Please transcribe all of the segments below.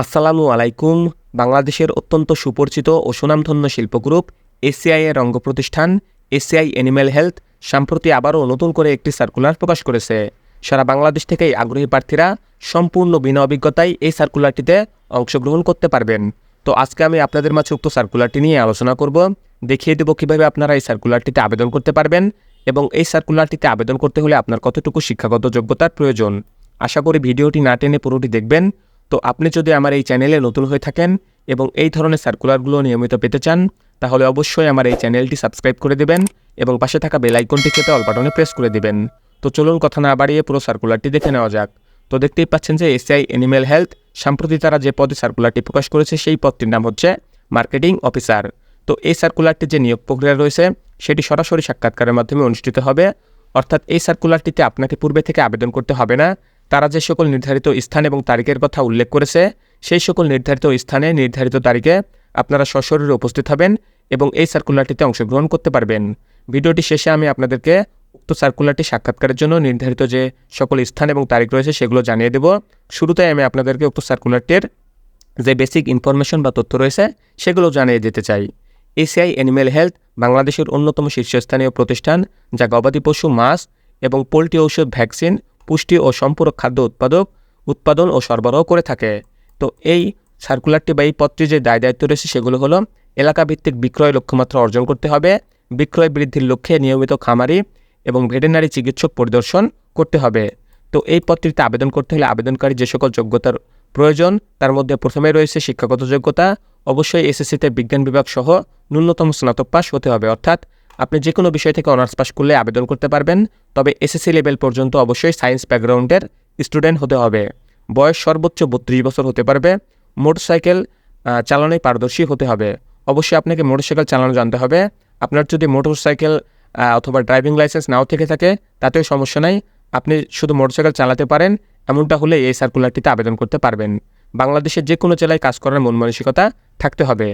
আসসালামু আলাইকুম, বাংলাদেশের অত্যন্ত সুপরিচিত ও সুনামধন্য শিল্পগ্রুপ এসিআই এর অঙ্গ প্রতিষ্ঠান, এসিআই অ্যানিম্যাল হেলথ, সম্প্রতি আবারও নতুন করে একটি সার্কুলার প্রকাশ করেছে। সারা বাংলাদেশ থেকেই আগ্রহী প্রার্থীরা সম্পূর্ণ বিনা অভিজ্ঞতায় এই সার্কুলারটিতে অংশগ্রহণ করতে পারবেন। তো আজকে আমি আপনাদের মাঝে উক্ত সার্কুলারটি নিয়ে আলোচনা করব। দেখিয়ে দেব কীভাবে আপনারা এই সার্কুলারটিতে আবেদন করতে পারবেন এবং এই সার্কুলারটিতে আবেদন করতে হলে আপনার কতটুকু শিক্ষাগত যোগ্যতার প্রয়োজন। আশা করি ভিডিওটি না টেনে পুরোটি দেখবেন। তো আপনি যদি আমার এই চ্যানেলে নতুন হয়ে থাকেন এবং এই ধরনের সার্কুলারগুলো নিয়মিত পেতে চান, তাহলে অবশ্যই আমার এই চ্যানেলটি সাবস্ক্রাইব করে দেবেন এবং পাশে থাকা বেল আইকনটি চেপে অল বাটনে প্রেস করে দেবেন। তো চলুন কথা না বাড়িয়ে পুরো সার্কুলারটি দেখে নেওয়া যাক। তো দেখতেই পাচ্ছেন যে এসিআই অ্যানিম্যাল হেলথ সম্প্রতি তারা যে পদে সার্কুলারটি প্রকাশ করেছে, সেই পদটির নাম হচ্ছে মার্কেটিং অফিসার তো এই সার্কুলারটি যে নিয়োগ প্রক্রিয়া রয়েছে, সেটি সরাসরি সাক্ষাৎকারের মাধ্যমে অনুষ্ঠিত হবে। অর্থাৎ এই সার্কুলারটিতে আপনাকে পূর্বে থেকে আবেদন করতে হবে না। তারা যে সকল নির্ধারিত স্থান এবং তারিখের কথা উল্লেখ করেছে, সেই সকল নির্ধারিত স্থানে নির্ধারিত তারিখে আপনারা সশরীরে উপস্থিত হবেন এবং এই সার্কুলারটিতে অংশগ্রহণ করতে পারবেন। ভিডিওটি শেষে আমি আপনাদেরকে উক্ত সার্কুলারটি সাক্ষাৎকারের জন্য নির্ধারিত যে সকল স্থান এবং তারিখ রয়েছে সেগুলো জানিয়ে দেব। শুরুতে আমি আপনাদেরকে উক্ত সার্কুলারটির যে বেসিক ইনফরমেশন বা তথ্য রয়েছে সেগুলো জানিয়ে দিতে চাই। এসিআই অ্যানিম্যাল হেলথ বাংলাদেশের অন্যতম শীর্ষস্থানীয় প্রতিষ্ঠান যা গবাদি পশু, মাছ এবং পোলট্রি ঔষধ ভ্যাকসিন পুষ্টি ও সম্পূরক খাদ্য উৎপাদক, উৎপাদন ও সরবরাহ করে থাকে। তো এই সার্কুলারটি বা এই পত্রে যে দায় দায়িত্ব রয়েছে সেগুলো হলো এলাকাভিত্তিক বিক্রয় লক্ষ্যমাত্রা অর্জন করতে হবে, বিক্রয় বৃদ্ধির লক্ষ্যে নিয়মিত খামারি এবং ভেটেরিনারি চিকিৎসক পরিদর্শন করতে হবে। তো এই পত্রটিতে আবেদন করতে হলে আবেদনকারী যে সকল যোগ্যতার প্রয়োজন, তার মধ্যে প্রথমে রয়েছে শিক্ষাগত যোগ্যতা, অবশ্যই এসএসসিতে বিজ্ঞান বিভাগ সহ ন্যূনতম স্নাতক পাস হতে হবে। অর্থাৎ আপনি যে কোনো বিষয় থেকে অনার্স পাস করলে আবেদন করতে পারবেন তবে এসএসসি লেভেল পর্যন্ত অবশ্যই সায়েন্স ব্যাকগ্রাউন্ডের স্টুডেন্ট হতে হবে। বয়স সর্বোচ্চ বত্রিশ বছর হতে পারবে মোটরসাইকেল আহ, চালানোয় পারদর্শী হতে হবে। অবশ্যই আপনাকে মোটরসাইকেল চালানো জানতে হবে। আপনার যদি মোটরসাইকেল অথবা ড্রাইভিং লাইসেন্স নাও থেকে থাকে তাতেও সমস্যা নাই। আপনি শুধু মোটরসাইকেল চালাতে পারেন এমনটা হলে এই সার্কুলারটিতে আবেদন করতে পারবেন। বাংলাদেশের যে কোনো জেলায় কাজ করার মন মানসিকতা থাকতে হবে।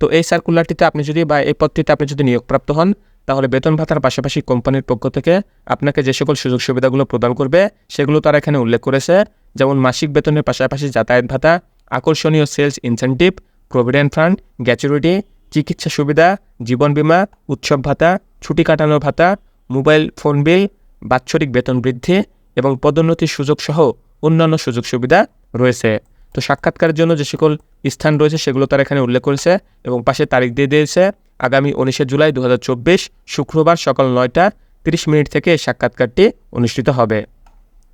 তো এই সার্কুলারটিতে আপনি যদি বা এই পদটিতে আপনি যদি নিয়োগপ্রাপ্ত হন তাহলে বেতন ভাতার পাশাপাশি কোম্পানির পক্ষ থেকে আপনাকে যে সকল সুযোগ সুবিধাগুলো প্রদান করবে, সেগুলো তারা এখানে উল্লেখ করেছে। যেমন মাসিক বেতনের পাশাপাশি যাতায়াত ভাতা, আকর্ষণীয় sales incentive, provident fund, gratuity, চিকিৎসা সুবিধা, জীবন বীমা, উৎসব ভাতা, ছুটি কাটানোর ভাতা, মোবাইল ফোন বিল, বাৎসরিক বেতন বৃদ্ধি এবং পদোন্নতির সুযোগ সহ অন্যান্য সুযোগ সুবিধা রয়েছে। তো সাক্ষাৎকারের জন্য যে সকল স্থান রয়েছে, সেগুলো তারা এখানে উল্লেখ করেছে এবং পাশে তারিখ দিয়ে দিয়েছে। আগামী উনিশে জুলাই দু হাজার চব্বিশ শুক্রবার সকাল নয়টা তিরিশ মিনিট থেকে সাক্ষাৎকারটি অনুষ্ঠিত হবে।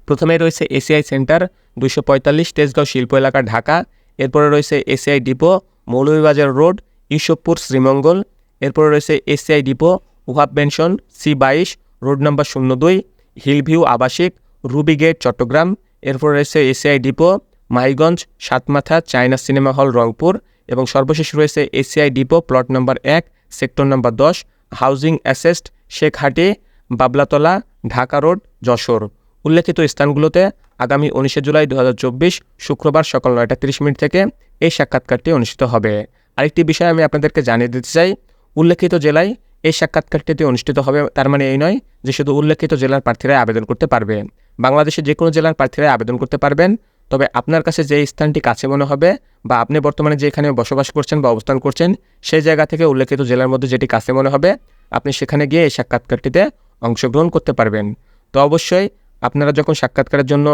প্রথমে রয়েছে এসিআই সেন্টার, দুইশো পঁয়তাল্লিশ তেজগাঁও শিল্প এলাকা, ঢাকা। এরপরে রয়েছে ACI depot, Moulvibazar road Yusufpur Sreemangal. এরপরে রয়েছে ACI depot Wahab mansion C বাইশ, রোড নম্বর শূন্য দুই, হিলভিউ আবাসিক, রুবি গেট, চট্টগ্রাম। এরপর রয়েছে ACI depot, Maiganj, Satmatha, China cinema hall, Rangpur. এবং সর্বশেষ রয়েছে এসিআই ডিপো, প্লট নম্বর এক সেক্টর নম্বর দশ, housing estate Shekhhati Bablatola, Dhaka road, Jashore. উল্লেখিত স্থানগুলোতে আগামী উনিশে জুলাই দু হাজার চব্বিশ শুক্রবার সকাল নয়টা তিরিশ মিনিট থেকে এই সাক্ষাৎকারটি অনুষ্ঠিত হবে। আরেকটি বিষয় আমি আপনাদেরকে জানিয়ে দিতে চাই, উল্লেখিত জেলায় এই সাক্ষাৎকারটিতে অনুষ্ঠিত হবে, তার মানে এই নয় যে শুধু উল্লেখিত জেলার প্রার্থীরাই আবেদন করতে পারবে। বাংলাদেশে যে কোনো জেলার প্রার্থীরাই আবেদন করতে পারবেন তবে আপনার কাছে যে স্থানটি কাছে মনে হবে বা আপনি বর্তমানে যেখানে বসবাস করছেন বা অবস্থান করছেন, সেই জায়গা থেকে উল্লেখিত জেলার মধ্যে যেটি কাছে মনে হবে, আপনি সেখানে গিয়ে এই সাক্ষাৎকারটিতে অংশগ্রহণ করতে পারবেন। তো অবশ্যই আপনারা যখন সাক্ষাৎকারের জন্য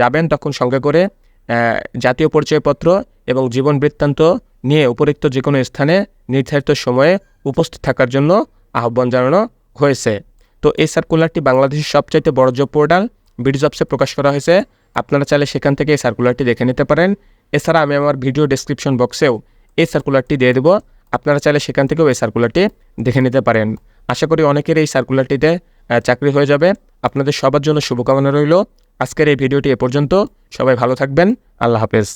যাবেন তখন সঙ্গে করে জাতীয় পরিচয়পত্র এবং জীবন বৃত্তান্ত নিয়ে উপরিক্ত যে কোনো স্থানে নির্ধারিত সময়ে উপস্থিত থাকার জন্য আহ্বান জানানো হয়েছে। তো এই সার্কুলারটি বাংলাদেশের সবচাইতে বড় জব পোর্টাল বিডি জবসে প্রকাশ করা হয়েছে। আপনারা চাইলে সেখান থেকে এই সার্কুলারটি দেখে নিতে পারেন। এছাড়া আমি আমার ভিডিও ডিসক্রিপশন বক্সেও এই সার্কুলারটি দিয়ে দেবো। আপনারা চাইলে সেখান থেকেও এই সার্কুলারটি দেখে নিতে পারেন। আশা করি অনেকের এই সার্কুলারটিতে চাকরি হয়ে যাবে। আপনাদের সবার জন্য শুভকামনা রইল। আজকের এই ভিডিওটি এ পর্যন্ত। সবাই ভালো থাকবেন। আল্লাহ হাফেজ।